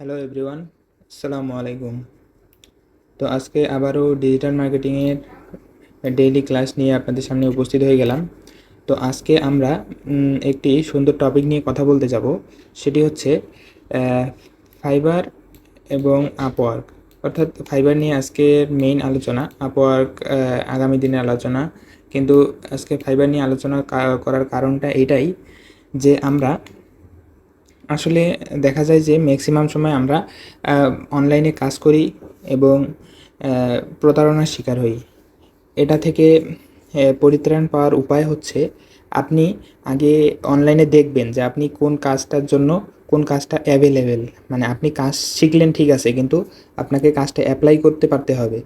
Hello everyone আসসালামু আলাইকুম তো আজকে আবারও ডিজিটাল মার্কেটিংয়ের ডেইলি ক্লাস নিয়ে আপনাদের সামনে উপস্থিত হয়ে গেলাম। তো আজকে আমরা একটি সুন্দর টপিক নিয়ে কথা বলতে যাব। সেটি হচ্ছে ফাইবার এবং আপওয়ার্ক অর্থাৎ ফাইবার নিয়ে আজকের মেইন আলোচনা আপওয়ার্ক আগামী দিনের আলোচনা। কিন্তু আজকে ফাইবার নিয়ে আলোচনা করার কারণটা এটাই যে আমরা আসলে দেখা যায় যে ম্যাক্সিমাম সময় আমরা অনলাইনে কাজ করি এবং প্রতারণার শিকার হই। এটা থেকে পরিত্রাণ পাওয়ার উপায় হচ্ছে আপনি আগে অনলাইনে দেখবেন যে আপনি কোন কাজটার জন্য কোন কাজটা অ্যাভেলেবেল মানে আপনি কাজ শিখলেন ঠিক আছে, কিন্তু আপনাকে কাজটা অ্যাপ্লাই করতে পারতে হবে।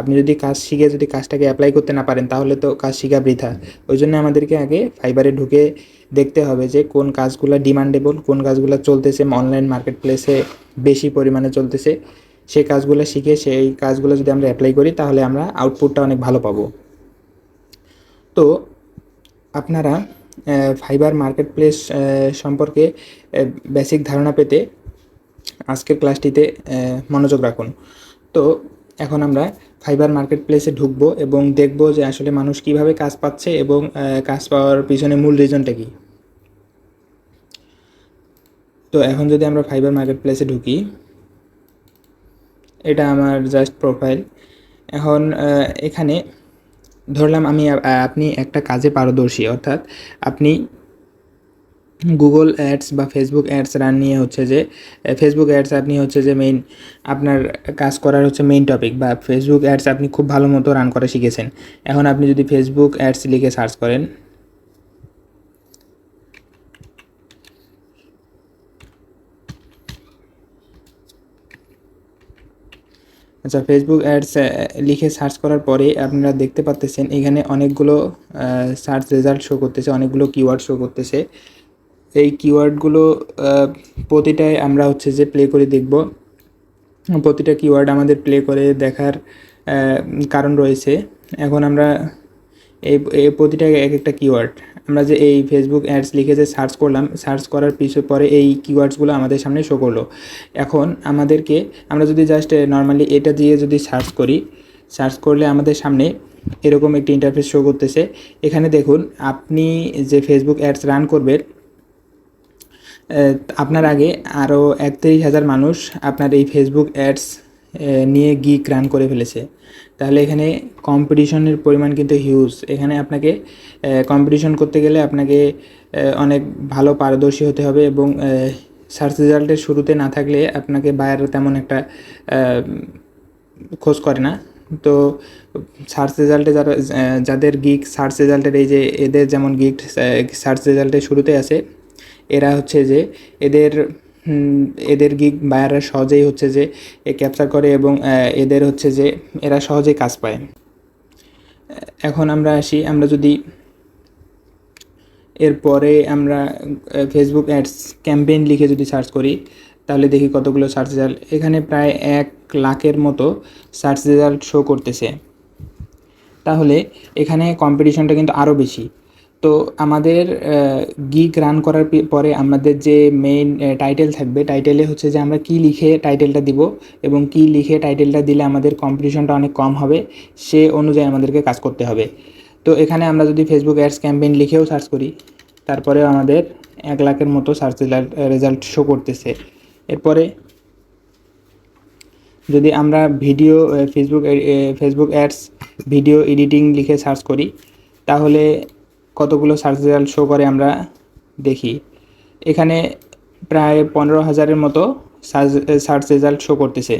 আপনি যদি কাজ শিখে যদি কাজটাকে অ্যাপ্লাই করতে না পারেন, তাহলে তো কাজ শিখা বৃথা। ওই জন্য আমাদেরকে আগে ফাইবারে ঢুকে দেখতে হবে যে কোন কাজগুলো ডিমান্ডেবল কোন কাজগুলো চলতেছে অনলাইন মার্কেট প্লেসে বেশি পরিমাণে চলতেছে। সেই কাজগুলো শিখে, সেই কাজগুলো যদি আমরা অ্যাপ্লাই করি, তাহলে আমরা আউটপুটটা অনেক ভালো পাবো। তো আপনারা ফাইবার মার্কেট প্লেস সম্পর্কে বেসিক ধারণা পেতে আজকের ক্লাসটিতে মনোযোগ রাখুন। তো এখন আমরা ফাইবার মার্কেট প্লেসে ঢুকবো এবং দেখব যে আসলে মানুষ কীভাবে কাজ পাচ্ছে এবং কাজ পাওয়ার পিছনে মূল রিজনটা কি। তো এখন যদি আমরা ফাইবার মার্কেট প্লেসে ঢুকি, এটা আমার জাস্ট প্রোফাইল এখন এখানে ধরলাম আমি আপনি একটা কাজে পারদর্শী, অর্থাৎ আপনি গুগল অ্যাডস বা ফেসবুক অ্যাডস রান নিয়ে হচ্ছে যে ফেসবুক অ্যাডস আপনি হচ্ছে যে মেইন আপনার কাজ করার হচ্ছে মেইন টপিক বা ফেসবুক অ্যাডস আপনি খুব ভালো মতো রান করা শিখেছেন। এখন আপনি যদি ফেসবুক অ্যাডস লিখে সার্চ করেন। আচ্ছা ফেসবুক অ্যাডস লিখে সার্চ করার পরে আপনারা দেখতে পাচ্তেছেন এখানে অনেকগুলো সার্চ রেজাল্ট শো করতেছে, অনেকগুলো কিওয়ার্ড শো করতেছে। এই কিওয়ার্ডগুলো প্রতিটাই আমরা হচ্ছে যে প্লে করে দেখব। প্রতিটা কিওয়ার্ড আমাদের প্লে করে দেখার কারণ রয়েছে। এখন আমরা এই প্রতিটা এক একটা কিওয়ার্ড আমরা যে এই ফেসবুক অ্যাডস লিখে যে সার্চ করলাম সার্চ করার পিছু, পরে এই কিওয়ার্ডসগুলো আমাদের সামনে শো করল। এখন আমাদেরকে, আমরা যদি জাস্ট নর্মালি এটা দিয়ে যদি সার্চ করি সার্চ করলে আমাদের সামনে এরকম একটি ইন্টারফেস শো করতেছে। এখানে দেখুন, আপনি যে ফেসবুক অ্যাডস রান করবেন আপনার আগে আরও একত্রিশ হাজার মানুষ আপনার এই ফেসবুক অ্যাডস নিয়ে গিক রান করে ফেলেছে। তাহলে এখানে কম্পিটিশনের পরিমাণ কিন্তু হিউজ এখানে আপনাকে কম্পিটিশন করতে গেলে আপনাকে অনেক ভালো পারদর্শী হতে হবে এবং সার্চ রেজাল্টের শুরুতে না থাকলে আপনাকে বায়ার তেমন একটা খোঁজ করে না। তো সার্চ রেজাল্টে যারা যাদের গিক সার্চ রেজাল্টের এই যে এদের যেমন গিক সার্চ রেজাল্টের শুরুতে আছে এরা হচ্ছে যে এদের এদের গিগ বায়াররা সহজেই হচ্ছে যে এ ক্যাপচার করে এবং এদের হচ্ছে যে এরা সহজেই কাজ পায়। এখন আমরা আসি, আমরা যদি এরপরে আমরা ফেসবুক অ্যাডস ক্যাম্পেইন লিখে যদি সার্চ করি, তাহলে দেখি কতগুলো সার্চ রেজাল্ট এখানে প্রায় এক লাখের মতো সার্চ রেজাল্ট শো করতেছে। তাহলে এখানে কম্পিটিশনটা কিন্তু আরও বেশি। তো আমাদের গিগ রান করার পরে আমাদের যে মেইন টাইটেল থাকবে টাইটেলে হচ্ছে যে আমরা কি লিখে টাইটেলটা দিব এবং কি লিখে টাইটেলটা দিলে আমাদের কম্পিটিশনটা অনেক কম হবে, সে অনুযায়ী আমাদেরকে কাজ করতে হবে। তো এখানে আমরা যদি ফেসবুক অ্যাডস ক্যাম্পেইন লিখেও সার্চ করি, তারপরেও আমাদের এক লাখের মতো সার্চ রেজাল্ট রেজাল্ট শো করতেছে। এরপরে যদি আমরা video Facebook Facebook ads video editing লিখে সার্চ করি, তাহলে কতগুলো সার্চ রেজাল্ট শো করে আমরা দেখি। এখানে প্রায় পনেরো হাজারের মতো সার্চ সার্চ রেজাল্ট শো করতেছে।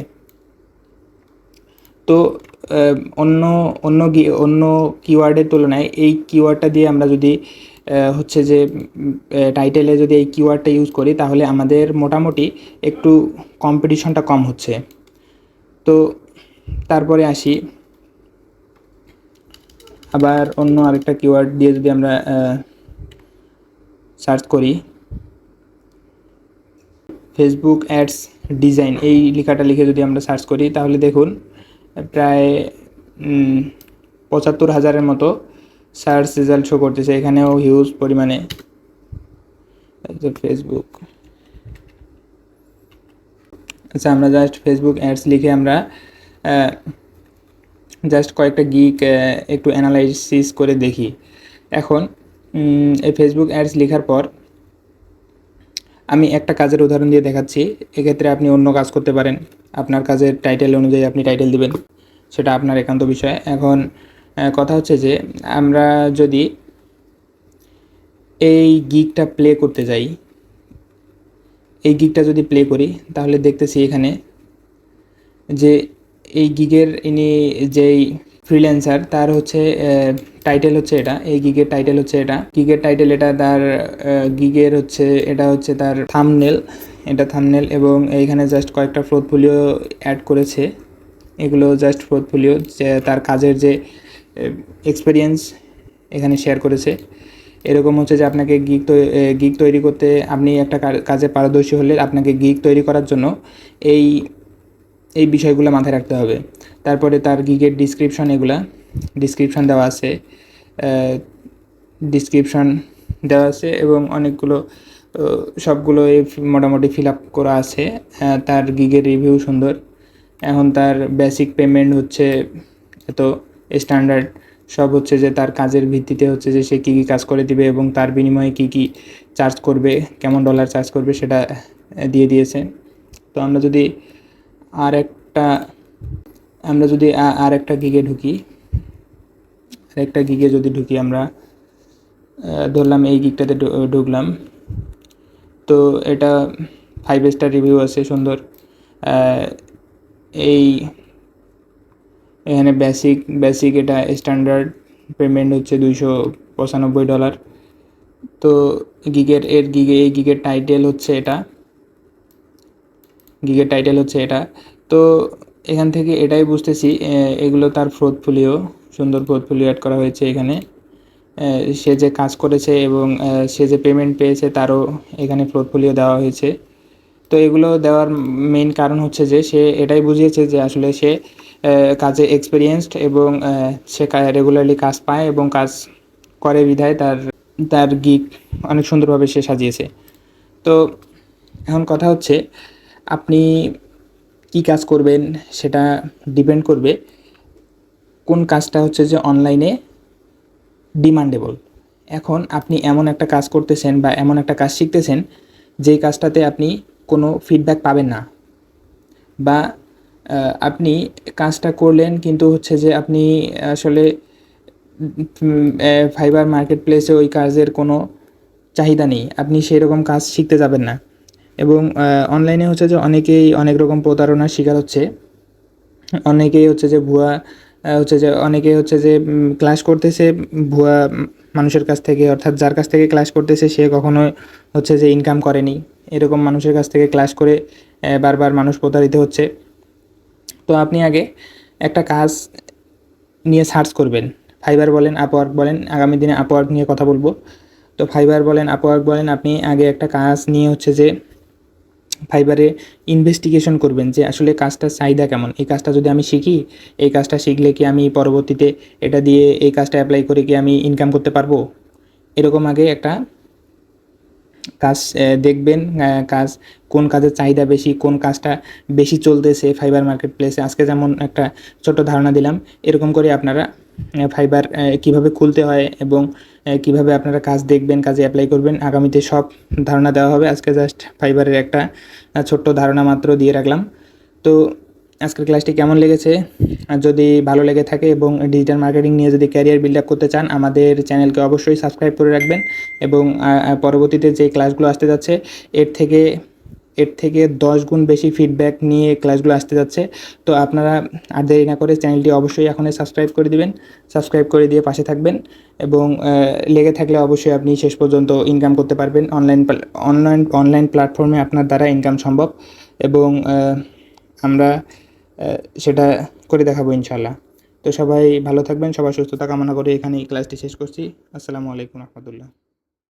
তো অন্য অন্য অন্য কিওয়ার্ডের তুলনায় এই কিওয়ার্ডটা দিয়ে আমরা যদি হচ্ছে যে টাইটেলে যদি এই কিওয়ার্ডটা ইউজ করি, তাহলে আমাদের মোটামুটি একটু কম্পিটিশনটা কম হচ্ছে। তো, তারপরে আসি। আবার অন্য আরেকটা কিওয়ার্ড দিয়ে যদি আমরা সার্চ করি ফেসবুক অ্যাডস ডিজাইন এই লেখাটা লিখে যদি আমরা সার্চ করি, তাহলে দেখুন, প্রায় পঁচাত্তর হাজারের মতো সার্চ রেজাল্ট শো করতেছে। এখানেও হিউজ পরিমাণে ফেসবুক আচ্ছা আমরা জাস্ট ফেসবুক অ্যাডস লিখে আমরা জাস্ট কয়েকটা গিক একটু অ্যানালাইসিস করে দেখি। এখন এই ফেসবুক অ্যাডস লেখার পর, আমি একটা কাজের উদাহরণ দিয়ে দেখাচ্ছি। এক্ষেত্রে আপনি অন্য কাজ করতে পারেন। আপনার কাজের টাইটেল অনুযায়ী আপনি টাইটেল দিবেন। সেটা আপনার একান্ত বিষয়। এখন কথা হচ্ছে যে, আমরা যদি এই গিকটা প্লে করতে যাই, এই গিকটা যদি প্লে করি, তাহলে দেখতেছি এখানে যে এই গিগের ইনি যেই ফ্রিল্যান্সার তার হচ্ছে টাইটেল হচ্ছে এটা। এই গিগের টাইটেল হচ্ছে এটা। গিগের টাইটেল এটা তার গিগের হচ্ছে, এটা হচ্ছে তার থামনেল এটা থামনেল এবং এইখানে জাস্ট কয়েকটা পোর্টফোলিও অ্যাড করেছে। এগুলো জাস্ট পোর্টফোলিও যে তার কাজের যে এক্সপিরিয়েন্স এখানে শেয়ার করেছে। এরকম হচ্ছে যে আপনাকে গিগ গিগ তৈরি করতে আপনি একটা কাজে পারদর্শী হলে আপনাকে গিগ তৈরি করার জন্য এই এই বিষয়গুলো মাথায় রাখতে হবে। তারপরে তার গিগের ডিসক্রিপশন এগুলা ডিসক্রিপশন দেওয়া আছে ডিসক্রিপশন দেওয়া আছে এবং অনেকগুলো সবগুলো এই মোটামুটি ফিল আপ করা আছে। তার গিগের রিভিউ সুন্দর। এখন তার বেসিক পেমেন্ট হচ্ছে এত স্ট্যান্ডার্ড সব হচ্ছে যে তার কাজের ভিত্তিতে হচ্ছে যে সে কী কী কাজ করে দিবে এবং তার বিনিময়ে কী কী চার্জ করবে, কেমন ডলার চার্জ করবে সেটা দিয়ে দিয়েছে। তো আমরা যদি আর একটা আমরা যদি আর একটা গিগে ঢুকি আর একটা গিগে যদি ঢুকি আমরা ধরলাম এই গিগটাতে ঢুকলাম, তো এটা ফাইভ স্টার রিভিউ আছে সুন্দর এই, এখানে বেসিক বেসিক এটা স্ট্যান্ডার্ড পেমেন্ট হচ্ছে দুইশো পঁচানব্বই ডলার তো গিগের এর গিগে এই গিগের টাইটেল হচ্ছে এটা গিগের টাইটেল হচ্ছে এটা। তো এখান থেকে এটাই বুঝতেছি এগুলো তার পোর্টফোলিও সুন্দর পোর্টফোলিও অ্যাড করা হয়েছে এখানে। সে যে কাজ করেছে এবং সে যে পেমেন্ট পেয়েছে তারও এখানে পোর্টফোলিও দেওয়া হয়েছে। তো এগুলো দেওয়ার মেইন কারণ হচ্ছে যে, সে এটাই বুঝিয়েছে যে আসলে সে কাজে এক্সপিরিয়েন্সড এবং সে রেগুলারলি কাজ পায় এবং কাজ করে বিধায় তার তার গিক অনেক সুন্দরভাবে সে সাজিয়েছে। তো এখন কথা হচ্ছে আপনি কি কাজ করবেন সেটা ডিপেন্ড করবে। কোন কাজটা হচ্ছে যে অনলাইনে ডিমান্ডেবল এখন আপনি এমন একটা কাজ করতেছেন বা এমন একটা কাজ শিখতেছেন যেই কাজটাতে আপনি কোনো ফিডব্যাক পাবেন না। বা আপনি কাজটা করলেন কিন্তু হচ্ছে যে আপনি আসলে ফাইবার মার্কেট প্লেসে ওই কাজের কোনো চাহিদা নেই। আপনি সেই রকম কাজ শিখতে যাবেন না। এবং অনলাইনে হচ্ছে যে অনেকেই অনেক রকম প্রতারণার শিকার হচ্ছে। অনেকেই হচ্ছে যে ভুয়া হচ্ছে যে অনেকে হচ্ছে যে ক্লাস করতেছে ভুয়া মানুষের কাছ থেকে, অর্থাৎ যার কাছ থেকে ক্লাস করতেছে সে কখনো হচ্ছে যে ইনকাম করেনি। এরকম মানুষের কাছ থেকে ক্লাস করে বারবার মানুষ প্রতারিত হচ্ছে। তো আপনি আগে একটা কাজ নিয়ে সার্চ করবেন। ফাইবার বলেন আপওয়ার্ক বলেন, আগামী দিনে আপওয়ার্ক নিয়ে কথা বলব। তো ফাইবার বলেন আপওয়ার্ক বলেন, আপনি আগে একটা কাজ নিয়ে হচ্ছে যে ফাইবারে ইনভেস্টিগেশন করবেন যে আসলে কাজটার চাহিদা কেমন। এই কাজটা যদি আমি শিখি, এই কাজটা শিখলে কি আমি পরবর্তীতে এটা দিয়ে এই কাজটা অ্যাপ্লাই করে কি আমি ইনকাম করতে পারব? এরকম আগে একটা কাজ দেখবেন কাজ, কোন কাজের চাহিদা বেশি, কোন কাজটা বেশি চলতেছে ফাইবার মার্কেট প্লেসে আজকে যেমন একটা ছোট্ট ধারণা দিলাম, এরকম করে আপনারা ফাইবার কীভাবে খুলতে হয় এবং কীভাবে আপনারা কাজ দেখবেন, কাজে অ্যাপ্লাই করবেন, আগামীতে সব ধারণা দেওয়া হবে। আজকে জাস্ট ফাইবারের একটা ছোট্ট ধারণা মাত্র দিয়ে রাখলাম। তো আজকের ক্লাসটি কেমন লেগেছে? যদি ভালো লেগে থাকে এবং ডিজিটাল মার্কেটিং নিয়ে যদি ক্যারিয়ার বিল্ড আপ করতে চান, আমাদের চ্যানেলকে অবশ্যই সাবস্ক্রাইব করে রাখবেন এবং পরবর্তীতে যে ক্লাসগুলো আসতে যাচ্ছে, এর থেকে এর থেকে দশ গুণ বেশি ফিডব্যাক নিয়ে ক্লাসগুলো আসতে যাচ্ছে। তো আপনারা আর দেরি না করে চ্যানেলটি অবশ্যই এখনই সাবস্ক্রাইব করে দিবেন। সাবস্ক্রাইব করে দিয়ে পাশে থাকবেন এবং লেগে থাকলে অবশ্যই আপনি শেষ পর্যন্ত ইনকাম করতে পারবেন। অনলাইন অনলাইন অনলাইন প্ল্যাটফর্মে আপনার দ্বারা ইনকাম সম্ভব এবং আমরা সেটা করে দেখাবো ইনশাল্লাহ তো সবাই ভালো থাকবেন সবার সুস্থতা কামনা করে এখানে এই ক্লাসটি শেষ করছি। আসসালামু আলাইকুম রহমতুল্লাহ।